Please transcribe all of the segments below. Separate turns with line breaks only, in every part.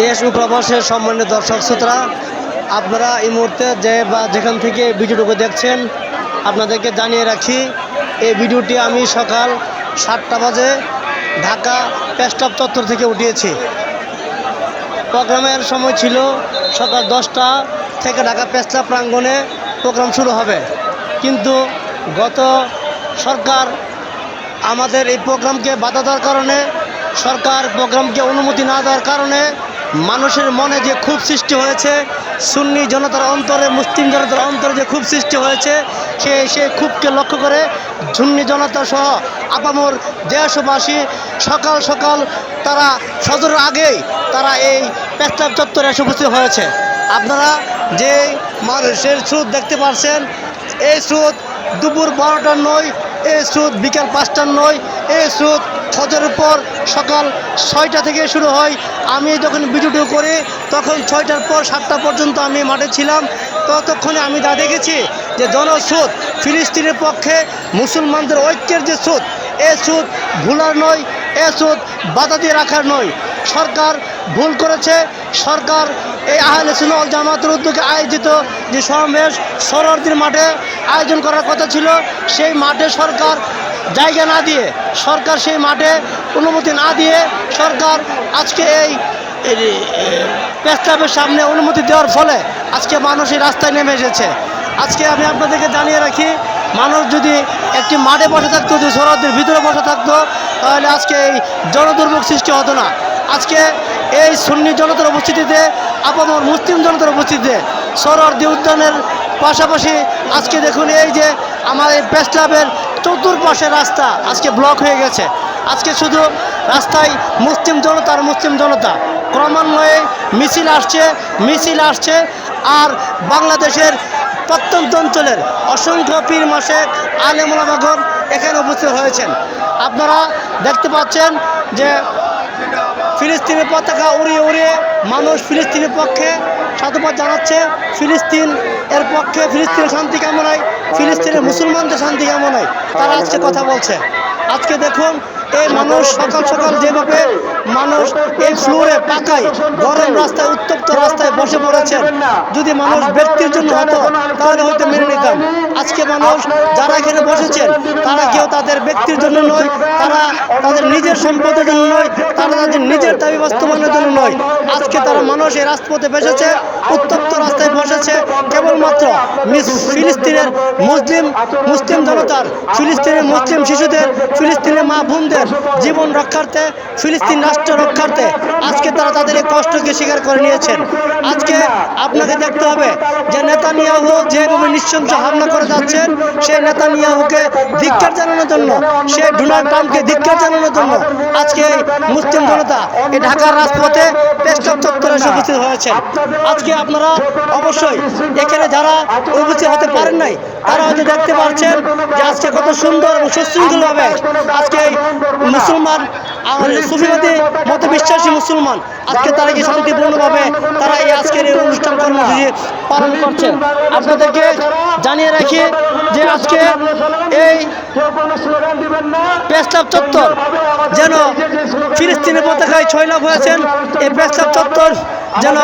দেশ ও প্রবাসের সম্মানিত দর্শক শ্রোতা, আপনারা এই মুহূর্তে যে বা যেখান থেকে ভিডিওটুকু দেখছেন, আপনাদেরকে জানিয়ে রাখি, এই ভিডিওটি আমি সকাল সাতটা বাজে ঢাকা পেস্টাপ চত্বর থেকে উঠিয়েছি। প্রোগ্রামের সময় ছিল সকাল দশটা থেকে ঢাকা পেস্টা প্রাঙ্গণে প্রোগ্রাম শুরু হবে। কিন্তু গত সরকার আমাদের এই প্রোগ্রামকে বাধা দেওয়ার কারণে, সরকার প্রোগ্রামকে অনুমতি না দেওয়ার কারণে মানুষের মনে যে খুব সৃষ্টি হয়েছে, সুন্নি জনতার অন্তরে, মুসলিম জনতার অন্তরে যে খুব সৃষ্টি হয়েছে, সে সেই খুবকে লক্ষ্য করে সুন্নি জনতা সহ আপামর দেশবাসী সকাল সকাল তারা সদরের আগেই তারা এই পেস্তাব চত্বরে এসে উপস্থিত হয়েছে। আপনারা যে মানুষের স্রোত দেখতে পাচ্ছেন এই স্রোত দুপুর বারোটার নয়, এই স্রোত বিকাল পাঁচটার নয়, এই স্রোত ফজরের পর সকাল ছয়টা থেকে শুরু হয়। আমি যখন বিজুটু করে তখন ছয়টার পর সাতটা পর্যন্ত আমি মাঠে ছিলাম। ততক্ষণে আমি তা দেখেছি যে জনস্রোত ফিলিস্তিনের পক্ষে মুসলমানদের ঐক্যের যে স্রোত, এ স্রোত ভুলার নয়, এ স্রোত বাধা দিয়ে রাখার নয়। সরকার ভুল করেছে সরকার এই আহলে সুনল জামাতের উদ্যোগে আয়োজিত যে সমাবেশ সরোয়ারদির মাঠে আয়োজন করার কথা ছিল, সেই মাঠে সরকার জায়গা না দিয়ে, সরকার সেই মাঠে অনুমতি না দিয়ে সরকার আজকে এই পেস্তাবের সামনে অনুমতি দেওয়ার ফলে আজকে মানুষ এই রাস্তায় নেমে এসেছে। আজকে আমি আপনাদেরকে জানিয়ে রাখি, মানুষ যদি একটি মাঠে বসে থাকতো, যদি সরহদের ভিতরে বসে থাকতো, তাহলে আজকে এই জনদুর্ভোগ সৃষ্টি হতো না। আজকে এই সুন্নি জনতার উপস্থিতিতে, আপামর মুসলিম জনতার উপস্থিতিতে সরহদি উদ্যানের পাশাপাশি আজকে দেখুন এই যে আমার এই প্রেস ক্লাবের চতুর্পাশে রাস্তা আজকে ব্লক হয়ে গেছে। আজকে শুধু রাস্তায় মুসলিম জনতা আর মুসলিম জনতা ক্রমান্বয়ে মিছিল আসছে মিছিল আসছে আর বাংলাদেশের প্রত্যন্ত অঞ্চলের অসংখ্য পীর মাসেক আলেমুলাবাগর এখানে উপস্থিত হয়েছেন। আপনারা দেখতে পাচ্ছেন যে ফিলিস্তিনের পতাকা উড়িয়ে উড়িয়ে মানুষ ফিলিস্তিনের পক্ষে সাধুবাদ জানাচ্ছে। ফিলিস্তিন এর পক্ষে ফিলিস্তিনের শান্তি কেমন কামনায়, ফিলিস্তিনের মুসলমানদের শান্তি কেমন হয় তারা আজকে কথা বলছে। আজকে দেখুন এই মানুষ সকাল সকাল যেভাবে মানুষ এই ফ্লোরে পাকায়, গরম রাস্তায়, উত্তপ্ত রাস্তায় বসে পড়েছেন, যদি মানুষ ব্যক্তির জন্য হতো, তাহলে হয়তো মেনে নিতাম। আজকে মানুষ যারা এখানে বসেছেন, তারা কেউ তাদের ব্যক্তির জন্য নয়, তারা তাদের নিজের সম্পদের জন্য নয়, তারা তাদের নিজের দাবি বাস্তবায়নের জন্য নয়। আজকে তারা মানুষ এই রাজপথে বসেছে উত্তপ্ত রাস্তায় বসেছে কেবলমাত্র মিস ফিলিস্তিনের মুসলিম মুসলিম জনতার, ফিলিস্তিনের মুসলিম শিশুদের, ফিলিস্তিনের মা বোনদের জীবন রক্ষার্থে, ফিলিস্তিন রাষ্ট্র রক্ষার্থে আজকে তারা তাদের এই কষ্টকে স্বীকার করে নিয়েছেন। আজকে আপনাকে দেখতে হবে যে নেতানিয়াহু যেভাবে নিঃশংস হামলা করে যাচ্ছেন, সেই নেতানিয়াহুকে ধিক্কার জানানোর জন্য সে ডোনাল্ড ট্রাম্পকে ধিক্কার জানানোর জন্য আজকে মুসলিম জনতা এই ঢাকার রাজপথে পেস্টপ চত্বরে উপস্থিত হয়েছেন। আজকে আপনারা অবশ্যই এখানে যারা উপস্থিত হতে পারেন নাই, তারা হয়তো দেখতে পাচ্ছেন যে আজকে কত সুন্দর এবং সুশৃঙ্খলভাবে আজকে মুসলমান সুফিবাদী মত বিশ্বাসী মুসলমান, আজকে তারা কি শান্তিপূর্ণভাবে তারা এই আজকের এই অনুষ্ঠান কর্মসূচি পালন করছে আপনাদেরকে জানিয়ে রাখি যে আজকে এই পেস্তাব চত্বর যেন ফিলিস্তিনের পতাকায় ছয়লাভ হয়েছেন, এই পেস্তাব চত্বর যেন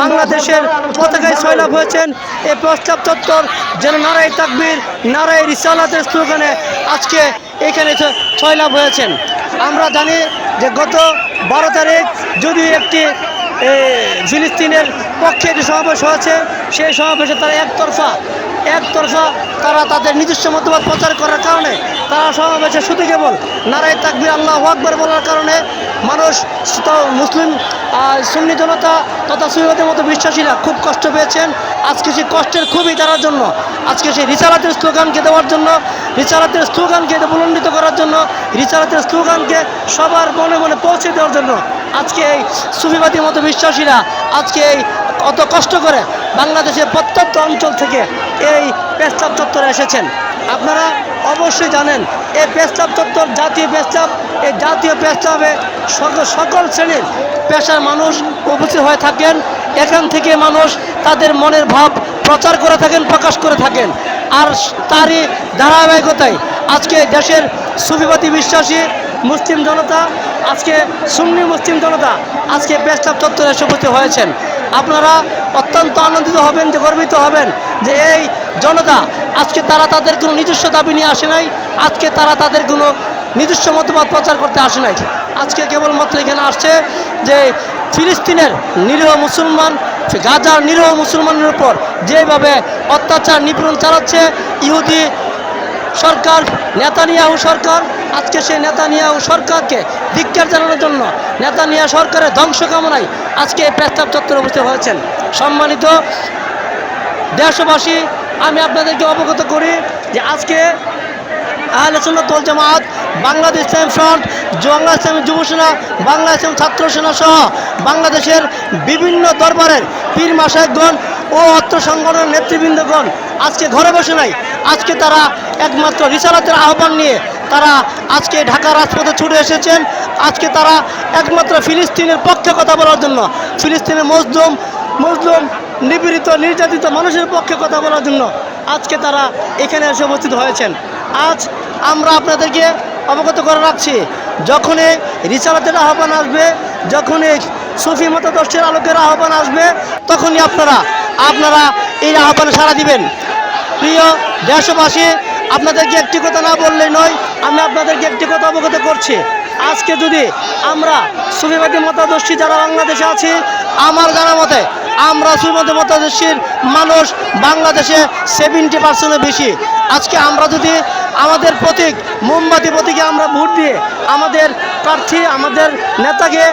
বাংলাদেশের পতাকায় সৈলাভ হয়েছেন। এই প্রস্তাব চত্বর যেন নারায় তাকবির, নারায় রিসালাতের স্লোগানে আজকে এখানে সৈলাভ হয়েছেন। আমরা জানি যে গত বারো তারিখ যদি একটি ফিলিস্তিনের পক্ষে একটি সমাবেশ হয়েছে, সেই সমাবেশে তারা একতরফা একতরফা তারা তাদের নিজস্ব মতবাদ প্রচার করার কারণে তারা সমাবেশে শুধু কেবল নারায় তাকবির আল্লাহ আকবর বলার কারণে মানুষ মুসলিম সুন্নি জনতা তথা সুন্নতের মতো বিশ্বাসীরা খুব কষ্ট পেয়েছেন। আজকে সেই কষ্টের খুবই তার জন্য। আজকে সেই রিসালাতের স্লোগানকে দেওয়ার জন্য, রিসালাতের স্লোগানকে বুলন্ডিত করার জন্য, রিসালাতের স্লোগানকে সবার মনে মনে পৌঁছে দেওয়ার জন্য আজকে এই সুফিবাদী মতো বিশ্বাসীরা আজকে এই অত কষ্ট করে বাংলাদেশের প্রত্যন্ত অঞ্চল থেকে এই পেস্তাব চত্বরে এসেছেন। আপনারা অবশ্যই জানেন, এই পেস্তাব চত্বর জাতীয় পেস্তাব এই জাতীয় পেস্তাবে সকল সকল শ্রেণির পেশার মানুষ উপস্থিত হয়ে থাকেন। এখান থেকে মানুষ তাদের মনের ভাব প্রচার করে থাকেন, প্রকাশ করে থাকেন। আর তারই ধারাবাহিকতায় আজকে দেশের সুফিবাদী বিশ্বাসী, মুসলিম জনতা আজকে সুন্নি মুসলিম জনতা আজকে পেস্টাপ চত্বরে এসে হয়েছেন। আপনারা অত্যন্ত আনন্দিত হবেন যে গর্বিত হবেন যে এই জনতা আজকে তারা তাদের কোনো নিজস্ব দাবি নিয়ে আসে নাই, আজকে তারা তাদের কোনো নিজস্ব মতবাদ প্রচার করতে আসে নাই। আজকে কেবলমাত্র এখানে আসছে যে ফিলিস্তিনের নিরীহ মুসলমান, গাজার নিরীহ মুসলমানের উপর যেভাবে অত্যাচার নিপীড়ন চালাচ্ছে, ইহুদি সরকার, নেতানিয়াহু সরকার আজকে সেই নেতানিয়াহু সরকারকে ধিক্কার জানানোর জন্য নেতানিয়া সরকারের ধ্বংস কামনায় আজকে এই প্রস্তাব চত্বরে উপস্থিত হয়েছেন। সম্মানিত দেশবাসী, আমি আপনাদেরকে অবগত করি যে আজকে আহলে সুন্নাত ওয়াল জামাত, বাংলাদেশ ইসলাম ফ্রন্ট বাংলা ইসলামী যুব সেনা, বাংলা ইসলাম ছাত্র সেনা সহ বাংলাদেশের বিভিন্ন দরবারের পীর মাসায়কগণ ও অর্থ সংগঠনের নেতৃবৃন্দগণ, আজকে ঘরে বসে নাই। আজকে তারা একমাত্র রিসালাতের আহ্বান নিয়ে তারা আজকে ঢাকা রাজপথে ছুটে এসেছেন। আজকে তারা একমাত্র ফিলিস্তিনের পক্ষে কথা বলার জন্য, ফিলিস্তিনের মজলুম মজলুম, নিপীড়িত, নির্যাতিত মানুষের পক্ষে কথা বলার জন্য আজকে তারা এখানে এসে উপস্থিত হয়েছেন। আজ আমরা আপনাদেরকে অবগত করে রাখছি, যখনই রিসালাতের আহ্বান আসবে, যখনই সুফি মতাদর্শের আলোকের আহ্বান আসবে, তখনই আপনারা আপনারা এই আহ্বানে সাড়া দিবেন। প্রিয় দেশবাসী, আপনাদেরকে একটি কথা না বললেই নয়, আমি আপনাদেরকে একটি কথা অবগত করছি। আজকে যদি আমরা সুফিবাদী মতাদর্শী যারা বাংলাদেশে আছি, আমার জানা মতে আমরা সুফিবাদী মতাদর্শীর মানুষ বাংলাদেশে সেভেন্টি পার্সেন্টের বেশি। আজকে আমরা যদি আমাদের প্রতীক, মোমবাতি প্রতীকে আমরা ভোট দিয়ে আমাদের প্রার্থী, আমাদের নেতাকে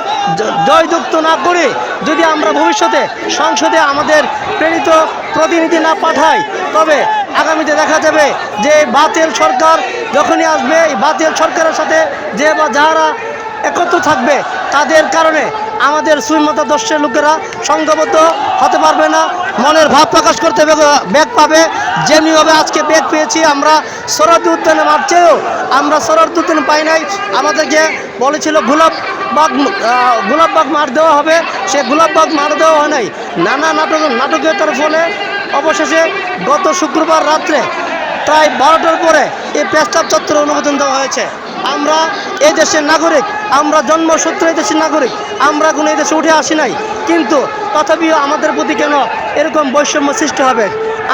জয়যুক্ত না করে যদি আমরা ভবিষ্যতে সংসদে আমাদের প্রেরিত প্রতিনিধি না পাঠাই, তবে আগামীতে দেখা যাবে যে বাতিল সরকার যখনই আসবে, এই বাতিল সরকারের সাথে যে বা যারা একত্র থাকবে, তাদের কারণে আমাদের সুইমতা দর্শের লোকেরা সংঘবদ্ধ হতে পারবে না। মনের ভাব প্রকাশ করতে বেগ- পাবে। যেমনিভাবে আজকে বেগ পেয়েছি, আমরা সরাদি উদ্যানে মারছেও আমরা সরাদি উদ্যানে পাই নাই। আমাদেরকে বলেছিল গোলাপ বাগ গোলাপ বাগ মার দেওয়া হবে। সে গোলাপ বাগ মার দেওয়া হয় নাই। নানা নাটক নাটকীয়তার ফলে অবশেষে গত শুক্রবার রাত্রে প্রায় বারোটার পরে এই পেস্তাব চত্বরে অনুমোদন দেওয়া হয়েছে। আমরা এই দেশের নাগরিক, আমরা জন্মসূত্রে এই দেশের নাগরিক, আমরা কোনো এই দেশে উঠে আসি নাই। কিন্তু তথাপিও আমাদের প্রতি কেন এরকম বৈষম্য সৃষ্টি হবে?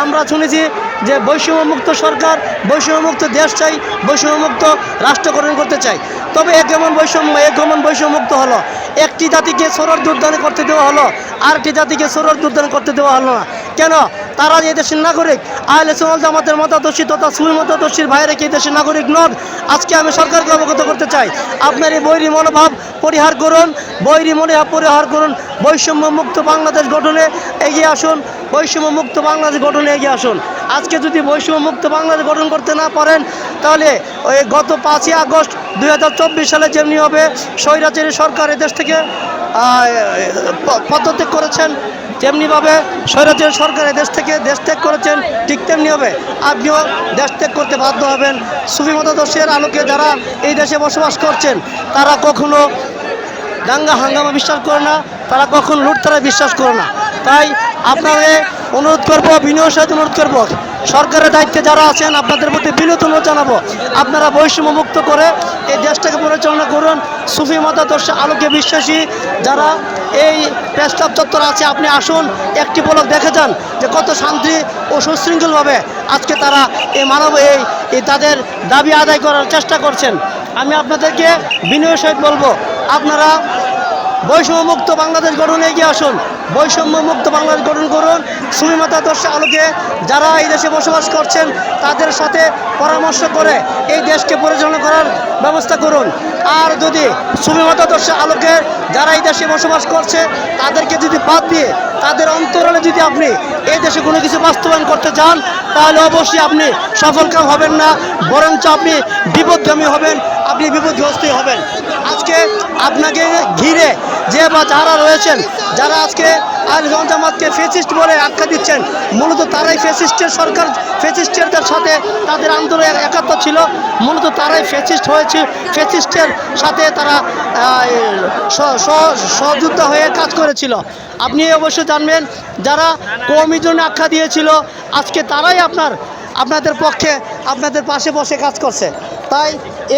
আমরা শুনেছি যে বৈষম্যমুক্ত সরকার, বৈষম্যমুক্ত দেশ চাই, বৈষম্যমুক্ত রাষ্ট্র গঠন করতে চাই। তবে এক কেমন বৈষম্য এক কেমন বৈষম্যমুক্ত হলো, একটি জাতিকে সরর দুর্দান করতে দেওয়া হলো, আরেকটি জাতিকে সরর দুর্দান করতে দেওয়া হলো না। কেন? তারা যে দেশের নাগরিক, আহলে সুন্নাত জামাতের মতাদর্শী তথা সুই মতাদর্শীর ভাইরা কি দেশের নাগরিক নন? আজকে আমি সরকারকে অবগত করতে চাই, আপনার এই বৈরী মনোভাব পরিহার করুন, বৈরী মনোভাব পরিহার করুন বৈষম্য মুক্ত বাংলাদেশ গঠনে এগিয়ে আসুন বৈষম্য মুক্ত বাংলাদেশ গঠনে এগিয়ে আসুন। আজকে যদি বৈষম্য মুক্ত বাংলাদেশ গঠন করতে না পারেন, তাহলে ওই গত পাঁচই আগস্ট দু হাজার চব্বিশ সালে যেমনি হবে, স্বৈরাচারী সরকার এদেশ থেকে পদত্যাগ করেছেন তেমনিভাবে স্বৈরাচারী সরকার দেশ থেকে দেশ ত্যাগ করেছেন, ঠিক তেমনি হবে। আপনিও দেশ ত্যাগ করতে বাধ্য হবেন। সুফি মতাদর্শের আলোকে যারা এই দেশে বসবাস করছেন, তারা কখনো দাঙ্গা হাঙ্গামা বিশ্বাস করে না, তারা কখন লুটতারা বিশ্বাস করে না। তাই আপনাদের অনুরোধ করব, বিনয়ের সাথে অনুরোধ করব সরকারের দায়িত্বে যারা আছেন, আপনাদের প্রতি বিনোদ অনুরোধ জানাব। আপনারা বৈষম্য মুক্ত করে এই দেশটাকে পরিচালনা করুন। সুফি মতাদর্শ আলোকে বিশ্বাসী যারা এই প্রেস্তাব চত্বর আছে, আপনি আসুন, একটি পলক দেখে যান যে কত শান্তি ও সুশৃঙ্খলভাবে আজকে তারা এই মানব এই এই তাদের দাবি আদায় করার চেষ্টা করছেন। আমি আপনাদেরকে বিনয়ের সহিত বলব, আপনারা বৈষম্যমুক্ত বাংলাদেশ গঠনে এগিয়ে আসুন। বৈষম্যমুক্ত বাংলাদেশ গঠন করুন। সুবিমতা দর্শে আলোকে যারা এই দেশে বসবাস করছেন, তাদের সাথে পরামর্শ করে এই দেশকে পরিচালনা করার ব্যবস্থা করুন। আর যদি সুবিমতা দর্শে আলোকে যারা এই দেশে বসবাস করছে, তাদেরকে যদি বাদ দিয়ে তাদের অন্তরালে যদি আপনি এই দেশে কোনো কিছু বাস্তবায়ন করতে চান, তাহলে অবশ্যই আপনি সফলকাম হবেন না, বরঞ্চ আপনি বিপদগামী হবেন, আপনি বিপদগ্রস্তই হবেন। আজকে আপনাকে ঘিরে যে বা যারা রয়েছেন, যারা আজকে আল জামাতকে ফেসিস্ট বলে আখ্যা দিচ্ছেন, মূলত তারাই ফেসিস্টের সরকার ফেসিস্টেরদের সাথে তাদের আন্দোলন একাত্ম ছিল, মূলত তারাই ফেসিস্ট হয়েছে ফেসিস্টের সাথে তারা সহযোদ্ধা হয়ে কাজ করেছিল। আপনি অবশ্যই জানবেন, যারা কৌমি জন্য আখ্যা দিয়েছিল, আজকে তারাই আপনার আপনাদের পক্ষে আপনাদের পাশে বসে কাজ করছে। তাই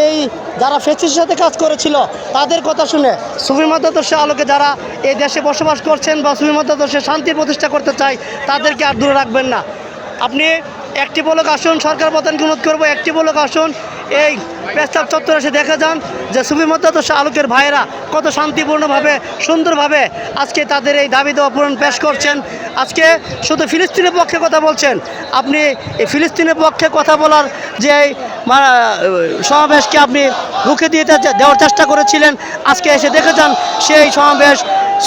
এই যারা ফেসিসের সাথে কাজ করেছিল, তাদের কথা শুনে সুফি মতাদর্শের আলোকে যারা এই দেশে বসবাস করছেন বা সুফি শান্তি প্রতিষ্ঠা করতে চায়, তাদেরকে আর দূরে রাখবেন না। আপনি একটি বলক আসুন, সরকার প্রধানকে অনুরোধ করব, একটি বলক আসুন এই পেস্তাব চত্বরে এসে দেখে যান যে সুফি মতাদর্শ আলোকের ভাইয়েরা কত শান্তিপূর্ণভাবে, সুন্দরভাবে আজকে তাদের এই দাবি দেওয়া পূরণ পেশ করছেন। আজকে শুধু ফিলিস্তিনের পক্ষে কথা বলছেন, আপনি এই ফিলিস্তিনের পক্ষে কথা বলার যে এই সমাবেশকে আপনি রুখে দিয়ে দেওয়ার চেষ্টা করেছিলেন, আজকে এসে দেখে যান সেই সমাবেশ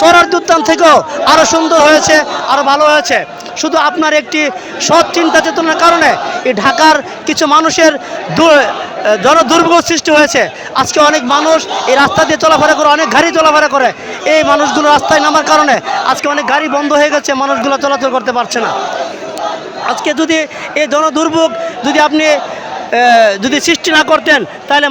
সরার দুত্তান থেকেও আরও সুন্দর হয়েছে আরও ভালো হয়েছে। শুধু আপনার একটি সৎ চিন্তা চেতনার কারণে এই ঢাকার কিছু মানুষের দু- জন দুর্ভোগ সৃষ্টি হয়েছে। আজকে অনেক মানুষ এই রাস্তা দিয়ে চলাফেরা করে, অনেক গাড়ি চলাফেরা করে। এই মানুষগুলো রাস্তায় নামার কারণে আজকে অনেক গাড়ি বন্ধ হয়ে গেছে, মানুষগুলো চলাচল করতে পারছে না। আজকে যদি এই জনদুর্ভোগ যদি আপনি যদি সৃষ্টি না করতেন, তাহলে